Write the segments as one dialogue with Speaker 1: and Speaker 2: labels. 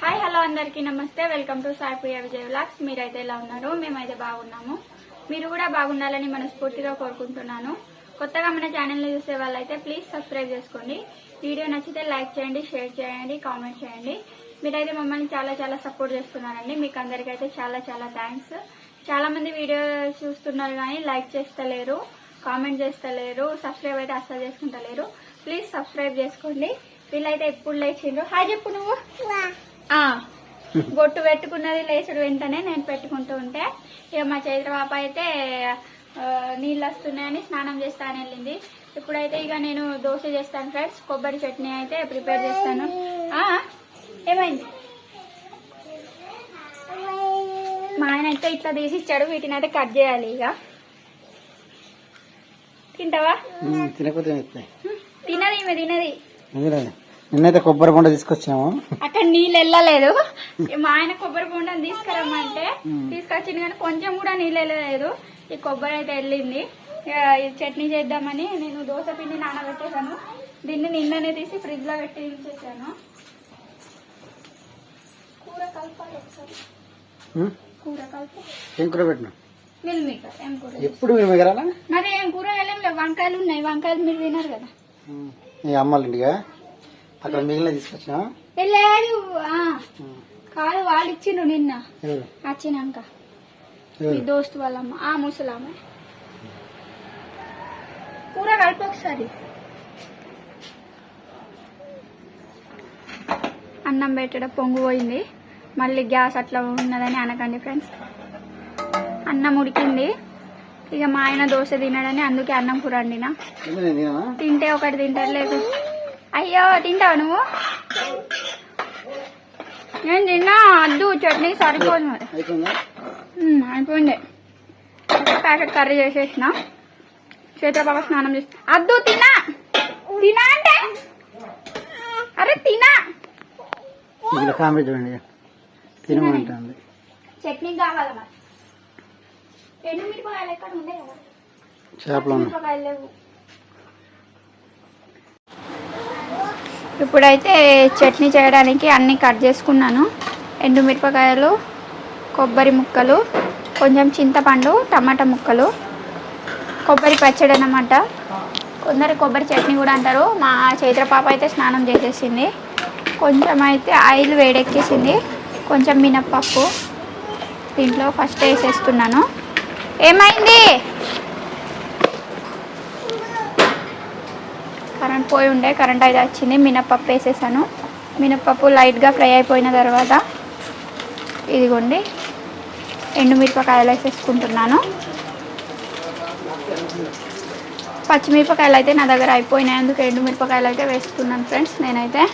Speaker 1: Hi hello అందరికీ నమస్తే. Welcome to Saipriya Vijay vlogs. మీరైతే ఎలా ఉన్నారు మేమైతే బాగున్నాము. మీరు కూడా బాగుండాలని మనస్ఫూర్తిగా కోరుకుంటున్నాను. కొత్తగా మన ఛానల్ని చూసే వాళ్ళైతే ప్లీజ్ సబ్స్క్రైబ్ చేసుకోండి. వీడియో నచ్చితే లైక్ చేయండి షేర్ చేయండి కామెంట్ చేయండి. మీరైతే మమ్మల్ని చాలా చాలా సపోర్ట్ చేస్తున్నారండి. మీకు అందరికైతే చాలా చాలా థ్యాంక్స్. చాలా మంది వీడియో చూస్తున్నారు కానీ లైక్ చేస్తలేరు కామెంట్ చేస్తలేరు సబ్స్క్రైబ్ అయితే అస్సలు చేసుకుంటలేరు. ప్లీజ్ సబ్స్క్రైబ్ చేసుకోండి. వీళ్ళైతే ఎప్పుడు లేచిండ్రు? హాయ్ చెప్పు నువ్వు. ఆ బొట్టు పెట్టుకున్నది లేచుడు వెంటనే నేను పెట్టుకుంటూ ఉంటే. ఇక మా చైత్ర పాప అయితే నీళ్ళు వస్తున్నాయని స్నానం చేస్తా అని వెళ్ళింది. ఇప్పుడైతే ఇక నేను దోశ చేస్తాను ఫ్రెండ్స్ కొబ్బరి చట్నీ అయితే ప్రిపేర్ చేస్తాను. ఆ, ఏమైంది? మా ఆయన అయితే ఇట్లా తీసి ఇచ్చాడు వీటిని అయితే కట్ చేయాలి ఇక. తింటావా?
Speaker 2: తినకపోతే
Speaker 1: తినది ఈమె తినది.
Speaker 2: నిన్నైతే కొబ్బరి బొండ తీసుకొచ్చాము
Speaker 1: అక్కడ నీళ్ళు వెళ్ళలేదు. మా ఆయన కొబ్బరి బొండం తీసుకురమ్మంటే తీసుకొచ్చింది కానీ కొంచెం కూడా నీళ్ళు వెళ్ళలేదు. ఈ కొబ్బరి అయితే వెళ్ళింది. చట్నీ చేద్దామని నేను దోశ పిండి నానబెట్టేశాను. దీన్ని నిన్ననే తీసి ఫ్రిడ్జ్లో పెట్టి ఉంచేసాను కూర కలపాలి? కూర కలిపి
Speaker 2: ఏం కూర పెట్టినా
Speaker 1: మిల్ మేకర్ ఏం కూర?
Speaker 2: ఎప్పుడు మీరు మిగరాలా
Speaker 1: మరి ఏం కూర వంకాయలు ఉన్నాయి. వంకాయలు మీరు తినరు కదా.
Speaker 2: ఇంటిగా అక్కడ మిగిలిన తీసుకొచ్చినా?
Speaker 1: లేదు కాదు వాళ్ళు ఇచ్చిండ్రు నిన్న. వచ్చినాక మీ
Speaker 2: ఎవరు?
Speaker 1: దోస్తు వాళ్ళమ్మ ఆ ముసలామె. కూర కలిపి ఒకసారి. అన్నం పెట్టడం పొంగు పోయింది. మళ్ళీ గ్యాస్ అట్లా ఉన్నదని అనకండి ఫ్రెండ్స్. అన్నం ఉడికింది. ఇక మా ఆయన దోశ తినడని అందుకే అన్నం కూర వండినా? తింటే ఒకటి తింటారు లేదు అయ్యో తింటావా నువ్వు? నేను తిన్నా అద్దు చట్నీ సరిపోదు మరి.
Speaker 2: అయిపోయిందా?
Speaker 1: ప్యాకెట్ కర్రీ చేసేసిన. చేతుల స్నానం చేసి అద్దు తినా! తినా అంటే? అరే తినా!
Speaker 2: తినమంటుంది
Speaker 1: చట్నీ కావాలి ఎండు మిరపకాయలు ఎక్కడ ఉండే? కదా
Speaker 2: చేపలు ఉన్నాయి
Speaker 1: మిరపకాయలు లేవు ఇప్పుడైతే చట్నీ చేయడానికి అన్ని కట్ చేసుకున్నాను. ఎండుమిరపకాయలు కొబ్బరి ముక్కలు కొంచెం చింతపండు టమాటా ముక్కలు కొబ్బరి పచ్చడి అన్నమాట. కొందరు కొబ్బరి చట్నీ కూడా అంటారు. మా చైత్ర పాప అయితే స్నానం చేసేసింది. కొంచెం అయితే ఆయిల్ వేడెక్కేసింది. కొంచెం మినప్పప్పు దీంట్లో ఫస్ట్ వేసేస్తున్నాను. ఏమైంది? పోయి ఉండే కరెంట్ అయితే వచ్చింది మినప్పప్పు వేసేసాను. మినప్పప్పు లైట్గా ఫ్రై అయిపోయిన తర్వాత ఇదిగోండి ఎండుమిరపకాయలు వేసేసుకుంటున్నాను. పచ్చిమిరపకాయలు అయితే నా దగ్గర అయిపోయినాయి అందుకు ఎండుమిరపకాయలు అయితే వేసుకున్నాను ఫ్రెండ్స్ నేనైతే.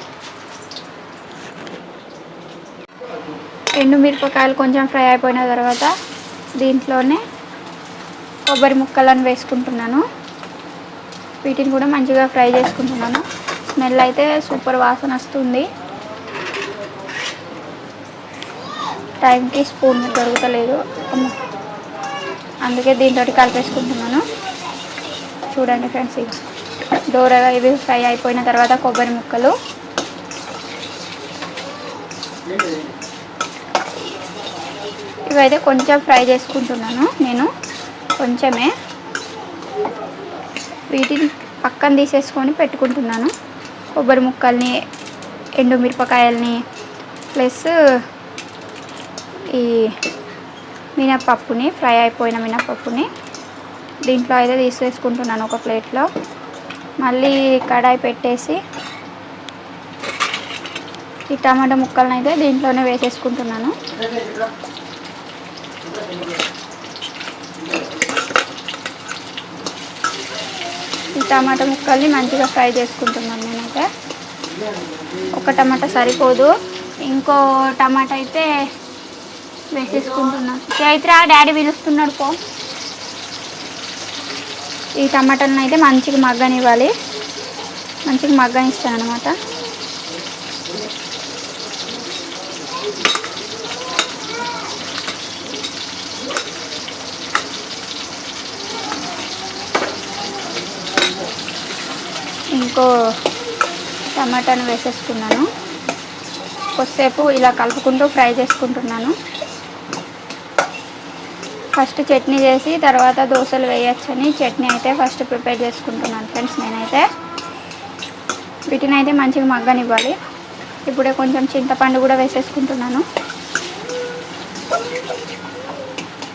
Speaker 1: ఎండుమిరపకాయలు కొంచెం ఫ్రై అయిపోయిన తర్వాత దీంట్లోనే కొబ్బరి ముక్కలను వేసుకుంటున్నాను. వీటిని కూడా మంచిగా ఫ్రై చేసుకుంటున్నాను. స్మెల్ అయితే సూపర్ వాసన వస్తుంది. టైంకి స్పూన్ దొరకలేదు అందుకే దీంతో కలిపేసుకుంటున్నాను. చూడండి ఫ్రెండ్స్ ఇవి దూరగా ఇవి ఫ్రై అయిపోయిన తర్వాత కొబ్బరి ముక్కలు. ఇవైతే కొంచెం ఫ్రై చేసుకుంటున్నాను నేను. కొంచెమే. వీటిని పక్కన తీసేసుకొని పెట్టుకుంటున్నాను. కొబ్బరి ముక్కల్ని ఎండు మిరపకాయల్ని ప్లస్ ఈ మినపప్పుని ఫ్రై అయిపోయిన మినపప్పుని దీంట్లో అయితే తీసేసుకుంటున్నాను ఒక ప్లేట్లో. మళ్ళీ కడాయి పెట్టేసి ఈ టమాటా ముక్కలను అయితే దీంట్లోనే వేసేసుకుంటున్నాను. టమాటా ముక్కల్ని మంచిగా ఫ్రై చేసుకుంటున్నాను నేనైతే. ఒక టమాటా సరిపోదు. ఇంకో టమాటా అయితే వేసేసుకుంటున్నాను చైత్ర డాడీ పిలుస్తున్నాడు పో. ఈ టమాటాలను అయితే మంచిగా మగ్గనివ్వాలి. మంచిగా మగ్గనిస్తాను అనమాట ఇంకో టమాటాను వేసేసుకున్నాను. కొద్దిసేపు ఇలా కలుపుకుంటూ ఫ్రై చేసుకుంటున్నాను. ఫస్ట్ చట్నీ చేసి తర్వాత దోశలు వేయచ్చని చట్నీ అయితే ఫస్ట్ ప్రిపేర్ చేసుకుంటున్నాను ఫ్రెండ్స్ నేనైతే. వీటిని అయితే మంచిగా మగ్గనివ్వాలి. ఇప్పుడే కొంచెం చింతపండు కూడా వేసేసుకుంటున్నాను.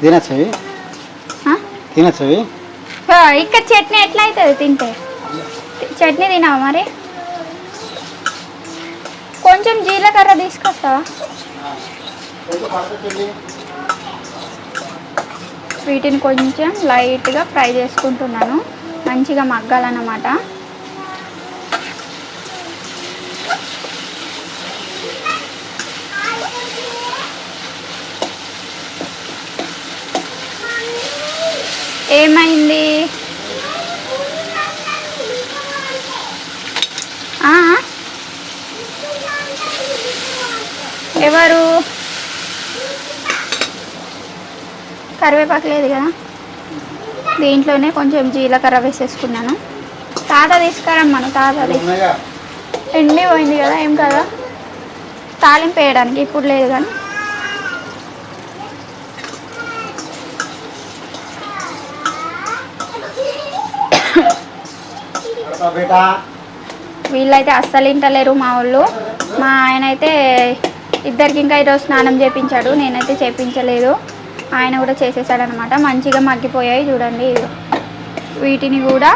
Speaker 2: తినచ్చవి?
Speaker 1: ఇక్కడ చట్నీ ఎట్లా అవుతుంది తింటే? చట్నీ తినావా మరి? కొంచెం జీలకర్ర తీసుకొస్తావా? వీటిని కొంచెం లైట్గా ఫ్రై చేసుకుంటున్నాను. మంచిగా మగ్గాలన్నమాట. ఏమైంది ఆ? ఎవరు కరివేపాకు లేదు కదా. దీంట్లోనే కొంచెం జీలకర్ర వేసేసుకున్నాను. తాత తీసుకురమ్మను తాతది. ఎండి పోయింది కదా ఏం కదా? తాలింపు వేయడానికి ఇప్పుడు లేదు కానీ. వీళ్ళైతే అస్సలు ఇంటలేరు మా వాళ్ళు. మా ఆయన అయితే ఇద్దరికి ఇంకా ఈరోజు స్నానం చేపించాడు నేనైతే చేపించలేదు. ఆయన కూడా చేసేసాడనమాట. మంచిగా మగ్గిపోయాయి చూడండి వీటిని కూడా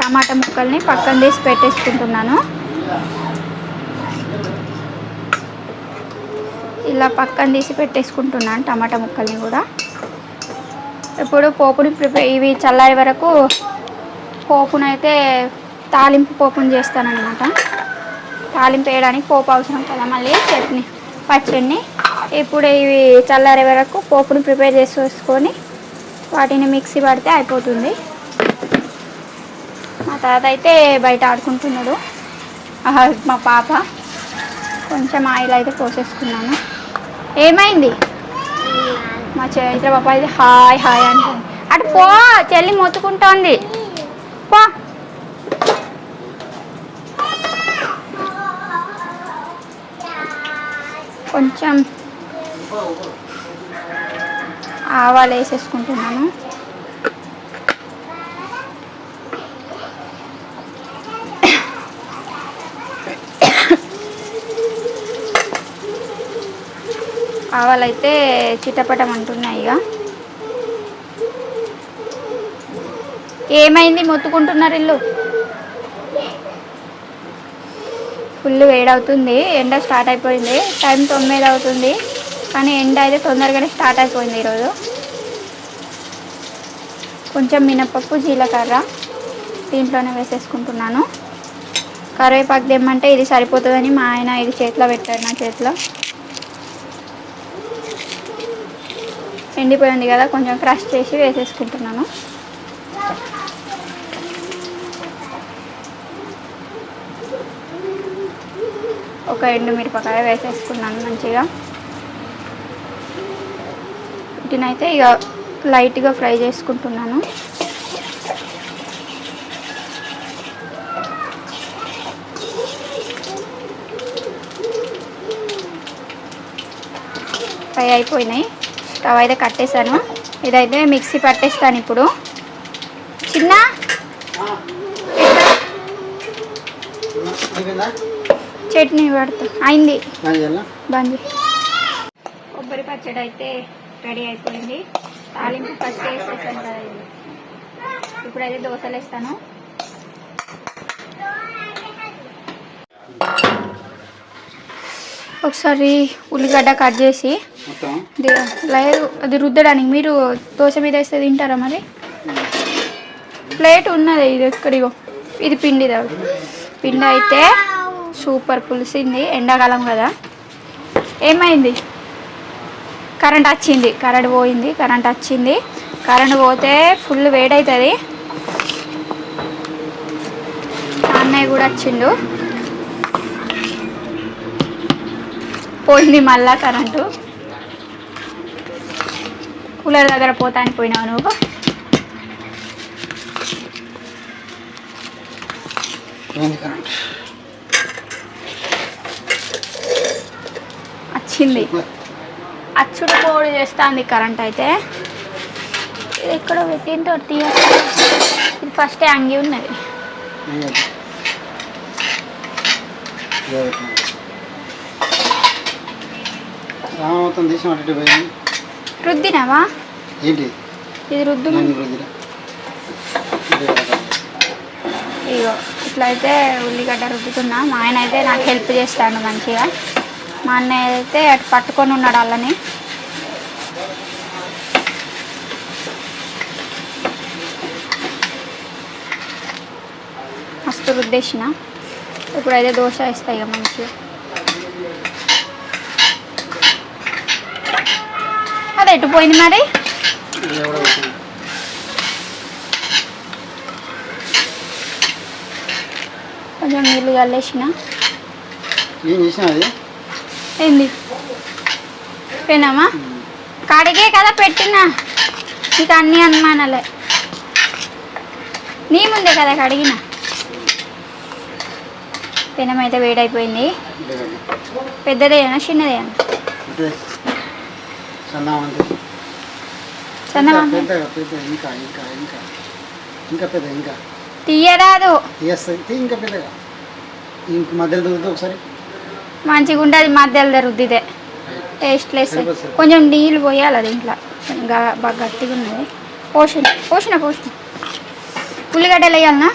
Speaker 1: టమాటా ముక్కల్ని పక్కన తీసి పెట్టేసుకుంటున్నాను. ఇలా పక్కన తీసి పెట్టేసుకుంటున్నాను టమాటా ముక్కల్ని కూడా. ఇప్పుడు పోపుని ప్రిపేర్ ఇవి చల్లారే వరకు పోపునైతే తాలింపు పోపుని చేస్తానన్నమాట. తాలింపు వేయడానికి పోపు అవసరం కదా మళ్ళీ చట్నీ పచ్చడిని. ఇప్పుడు ఇవి చల్లారే వరకు పోపుని ప్రిపేర్ చేసుకొని వాటిని మిక్సీ పడితే అయిపోతుంది. మా తాత అయితే బయట ఆడుకుంటున్నాడు. మా పాప. కొంచెం ఆయిల్ అయితే పోసేసుకున్నాను. ఏమైంది? మా చరిత్ర పాప అయితే హాయ్ హాయ్ అంటుంది. అటు పో చెల్లి మొత్తుకుంటోంది. పో. కొంచెం ఆవాలు వేసేసుకుంటున్నాను. ఆవాలు అయితే చిట్టపటం అంటున్నాయి ఇక. ఏమైంది? మొత్తుకుంటున్నారు ఇల్లు? ఫుల్ వేడవుతుంది. ఎండ స్టార్ట్ అయిపోయింది. టైం తొమ్మిది అవుతుంది. కానీ ఎండ అయితే తొందరగానే స్టార్ట్ అయిపోయింది ఈరోజు. కొంచెం మినపప్పు జీలకర్ర దీంట్లోనే వేసేసుకుంటున్నాను. కరివేపాకు తెమ్మంటే ఇది సరిపోతుందని మా ఆయన ఇది చేతిలో పెట్టాడు నా చేతిలో. ఎండిపోయింది కదా కొంచెం క్రష్ చేసి వేసేసుకుంటున్నాను. ఒక ఎండు మిరపకాయ వేసేసుకున్నాను మంచిగా. వీటినైతే ఇక లైట్గా ఫ్రై చేసుకుంటున్నాను. ఫ్రై అయిపోయినాయి. స్టవ్ అయితే కట్టేశాను. ఇదైతే మిక్సీ పట్టేస్తాను ఇప్పుడు. చిన్న! చట్నీ పడతా. అయింది? బంద్. కొబ్బరి పచ్చడి అయితే రెడీ అయిపోయింది. తాలింపు ఫస్ట్ వేసేసాను కదా ఇది. ఇప్పుడైతే దోశలు వేస్తాను. ఒకసారి ఉల్లిగడ్డ కట్ చేసి లేదు అది రుద్దడానికి. మీరు దోశ మీద వేస్తే తింటారా మరి? ప్లేట్ ఉన్నది ఇది ఎక్కడిగో ఇది పిండి పిండి అయితే సూపర్ పులిసింది. ఎండాకాలం కదా. ఏమైంది? కరెంట్ వచ్చింది. కరెంట్ పోయింది కరెంట్ వచ్చింది. కరెంట్ పోతే ఫుల్ వేడవుతుంది అన్నయ్య కూడా వచ్చిండు. పోయింది మళ్ళా కరెంటు. కూలర్ దగ్గర పోతానికి పోయినావు నువ్వు? వచ్చింది. అచ్చుడు పోడు చేస్తుంది కరెంట్ అయితే. ఇది ఎక్కడో పెట్టింటో తీయ ఇది ఫస్ట్ అంగి ఉన్నది.
Speaker 2: రామవతం దేశం అటు ఇటు పోయింది
Speaker 1: రుద్దినావా?
Speaker 2: ఏంటి?
Speaker 1: ఇది రుద్దు. ఇగో ఇట్లా అయితే ఉల్లిగడ్డ రుద్దుతున్నా. మా ఆయన అయితే నాకు హెల్ప్ చేస్తాడు మంచిగా. మా అన్నయ్య అయితే అటు పట్టుకొని ఉన్నాడు వాళ్ళని. మస్తు రుద్దేసిన ఇప్పుడైతే దోశ వేస్తాయి మంచిగా. అది ఎటు పోయింది మరి? కొంచెం నీళ్ళు చల్లేసిన.
Speaker 2: ఏం చేసినా అది?
Speaker 1: ఏంది? పోయినామా? కడిగే కదా పెట్టినా. నీకు అన్ని అనుమానాలే. నీ ముందే కదా కడిగిన? పెనం అయితే వేడైపోయింది. పెద్దదేనా చిన్నదేనా తీయరాదు.
Speaker 2: ఇంకా మధ్యలో ఒకసారి.
Speaker 1: మంచిగా ఉంటుంది మధ్యలో రుద్దితే. టేస్ట్ లెస్
Speaker 2: సరిపోతుంది.
Speaker 1: కొంచెం నీళ్ళు పోయాలి అది ఇంట్లో. కొంచెం గా- బాగా గట్టిగా ఉన్నది. పోషణ పోషణ పోషణ ఉల్లిగడ్డలు వేయాలనా?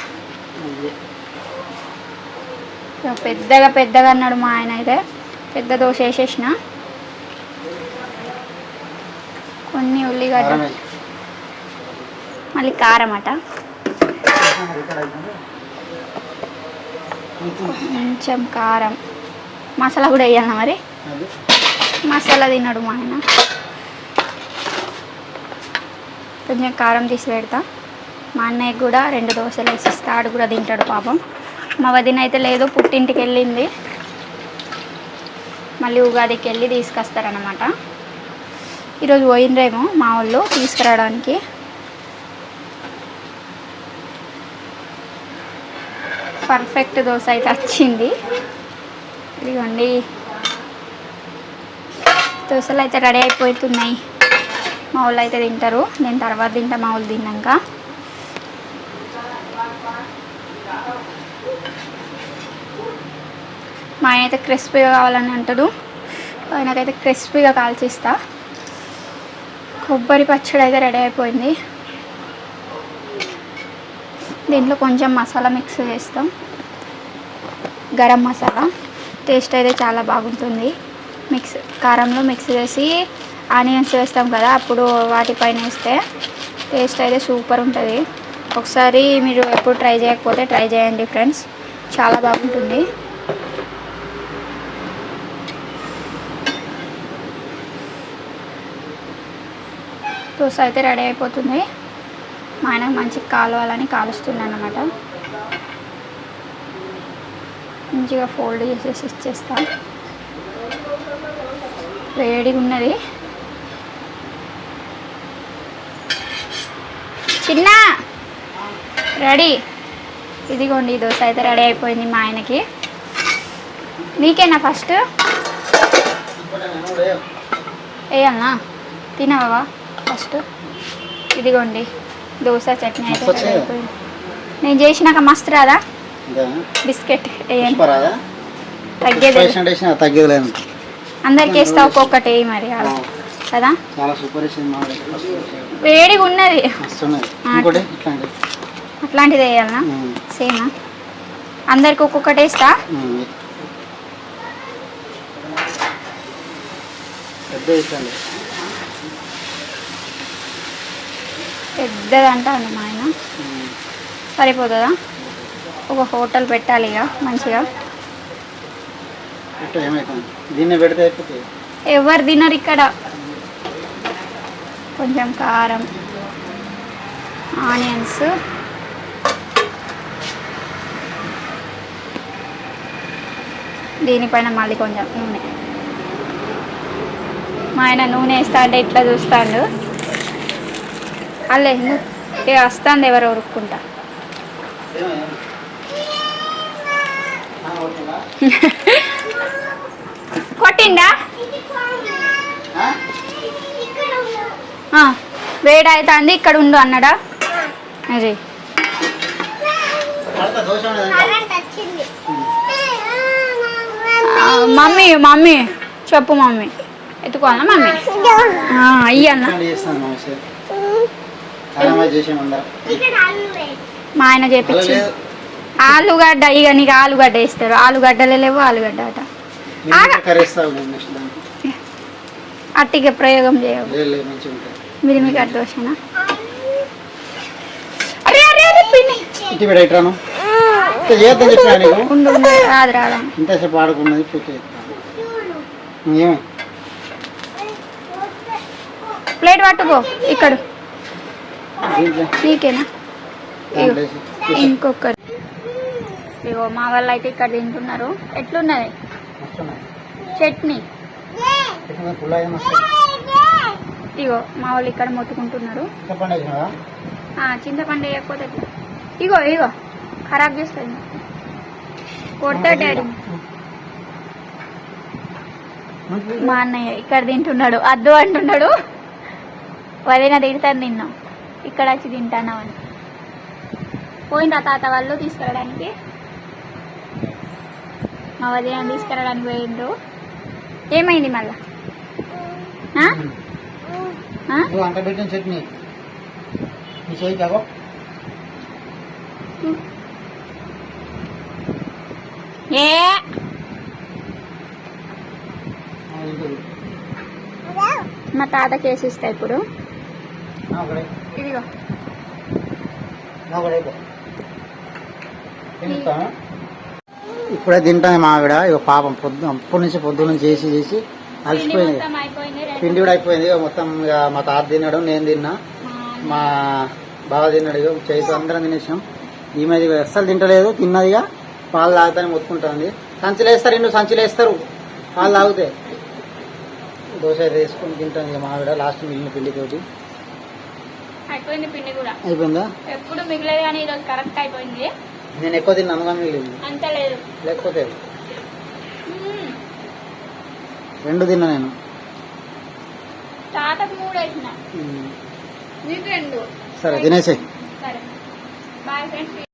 Speaker 1: ఇక పెద్దగా పెద్దగా అన్నాడు మా ఆయన అయితే. పెద్ద దోశ వేసేసిన. కొన్ని ఉల్లిగడ్డ. మళ్ళీ కారం అట. కొంచెం కారం. మసాలా కూడా వేయాలనా మరి? మసాలా తిన్నాడు మా ఆయన. కొంచెం కారం తీసి పెడతా. మా అన్నయ్యకి కూడా రెండు దోశలు వేసిస్తా ఆడు కూడా తింటాడు పాపం. మా వదిన అయితే లేదు పుట్టింటికి వెళ్ళింది. మళ్ళీ ఉగాదికి వెళ్ళి తీసుకొస్తారనమాట ఈరోజు పోయినరేమో మా వాళ్ళు తీసుకురావడానికి. పర్ఫెక్ట్ దోశ అయితే వచ్చింది. ఇదిగోండి. దోశలు అయితే రెడీ అయిపోతున్నాయి. మా వాళ్ళు అయితే తింటారు. నేను తర్వాత తింటా మా వాళ్ళు తిన్నాక. మా ఆయన అయితే క్రిస్పీగా కావాలని అంటాడు. ఆయనకైతే క్రిస్పీగా కాల్చిస్తా. కొబ్బరి పచ్చడి అయితే రెడీ అయిపోయింది. దీంట్లో కొంచెం మసాలా మిక్స్ చేస్తాం. గరం మసాలా. టేస్ట్ అయితే చాలా బాగుంటుంది. మిక్స్ కారంలో మిక్స్ చేసి ఆనియన్స్ వేస్తాం కదా అప్పుడు వాటిపైన వేస్తే టేస్ట్ అయితే సూపర్ ఉంటుంది. ఒకసారి మీరు ఎప్పుడు ట్రై చేయకపోతే ట్రై చేయండి ఫ్రెండ్స్. చాలా బాగుంటుంది. దోశ అయితే రెడీ అయిపోతుంది. మా ఆయన మంచి కాలవాలని కాలుస్తున్నాను అనమాట మంచిగా ఫోల్డ్ చేసేసి ఇచ్చేస్తా వేడిగా ఉన్నది. చిన్న! రెడీ. ఇదిగోండి ఈ దోశ అయితే రెడీ అయిపోయింది మా ఆయనకి. నీకేనా ఫస్ట్? వేయాలనా తినవా ఫస్ట్? ఇదిగోండి దోశ చట్నీ అయితే రెడీ. అయిపోయింది. నేను చేసినాక మస్తు రాదా? బిస్కెట్ తగ్గేది
Speaker 2: తగ్గేది
Speaker 1: అందరికి వేస్తా ఒక్కొక్కటి మరి. కదా?
Speaker 2: చాలా సూపర్.
Speaker 1: వేడిగా ఉన్నది. అట్లాంటిది వేయాలనా సేమా? అందరికి ఒక్కొక్కటి వేస్తా పెద్దదంట మా ఆయన. సరిపోతుందా? ఒక హోటల్ పెట్టాలి ఇక మంచిగా. ఎవరు తినరు ఇక్కడ. కొంచెం కారం ఆనియన్స్. దీనిపైన మళ్ళీ కొంచెం నూనె. మా ఆయన నూనె వేస్తా అంటే ఇట్లా చూస్తాడు. అల్లే ఇక వస్తుంది ఎవరు ఉరుక్కుంటా. కొట్టిండా?
Speaker 2: ఆ?
Speaker 1: ఆ, వేడి అవుతుంది ఇక్కడ ఉండు అన్నాడా? అరే. ఆ, మమ్మీ మమ్మీ చెప్పు మమ్మీ. ఎత్తుకోవాలా మమ్మీ?
Speaker 2: అందరం
Speaker 1: మా ఆయన చేపించి ఆలుగడ్డ ఇక నీకు ఆలుగడ్డ వేస్తారు ఆలుగడ్డలే లేవు ఆలుగడ్డ అట. అట్టిగా ప్రయోగం చేయవు మీరు మీకు అడ్డు వచ్చానా? అరే అరే అరే పిన్ని.
Speaker 2: ఇటు పెడ ఇట్రాను ఇంత చేద్దాం చెప్పినా నీకు?
Speaker 1: ఉండు ఉండు రాదు రాదా
Speaker 2: ఇంతసేపు ఆడుకున్నది పూర్తి ఏమి?
Speaker 1: ప్లేట్ పట్టుకో ఇక్కడ. నీకేనా. ఇంకొకరు ఇగో మా వాళ్ళు అయితే ఇక్కడ తింటున్నారు. ఎట్లున్నది? చట్నీ. ఇగో మా వాళ్ళు ఇక్కడ మొత్తుకుంటున్నారు. ఆ, చింతపండు వేయకపోతే ఎట్లా? ఇగో ఇగో ఖరాబ్ చేస్తుంది. కొడతా డాడీ. మా అన్నయ్య ఇక్కడ తింటున్నాడు. అద్దు అంటున్నాడు. వదిన తిడతాను నిన్ను. ఇక్కడ వచ్చి తింటానా అని పోయిన తాత వాళ్ళు తీసుకెళ్ళడానికి మా వదిన తీసుకెళ్ళడానికి పోయిండ్రు. ఏమైంది మళ్ళా?
Speaker 2: అంట పెట్టిన చట్నీ. నీ చేయి కాగో
Speaker 1: ఏ. మా తాత కేసు ఇస్తా ఇప్పుడు. ఇదిగో.
Speaker 2: ఇప్పుడే తింటాను మా ఆవిడ. ఇక పాపం పొద్దు అప్పటి నుంచి పొద్దు నుంచి చేసి చేసి అలసిపోయింది. పిండి కూడా అయిపోయింది. ఇక మొత్తం ఇక మా తాత తిన్నాడు నేను తిన్నా.
Speaker 1: మా
Speaker 2: బావ తిన్నాడు. ఇక చేతి అందరం తినేసాం ఈమె అస్సలు తింటలేదు తిన్నదిగా పాలు తాగుతానే మొత్తుకుంటుంది. సంచులు వేస్తారు ఇండు సంచులు వేస్తారు. పాలు తాగితే దోశ అయితే వేసుకొని తింటాను ఇక మా ఆవిడ లాస్ట్ మిగిలిన పిండితోటి
Speaker 1: అయిపోయింది పిండి కూడా.
Speaker 2: అయిపోయిందా?
Speaker 1: ఎప్పుడు మిగిలేదు కానీ ఈరోజు కరెక్ట్ అయిపోయింది.
Speaker 2: నేను ఎక్కువ తిన్నాను అందుకని మిగిలింది
Speaker 1: అంత లేదు.
Speaker 2: లేకపోతే. రెండు తిన్నా నేను.
Speaker 1: తాతకు మూడు వేసిన. నీకు రెండు.
Speaker 2: సరే తినేసేయి.
Speaker 1: సరే. Bye friends.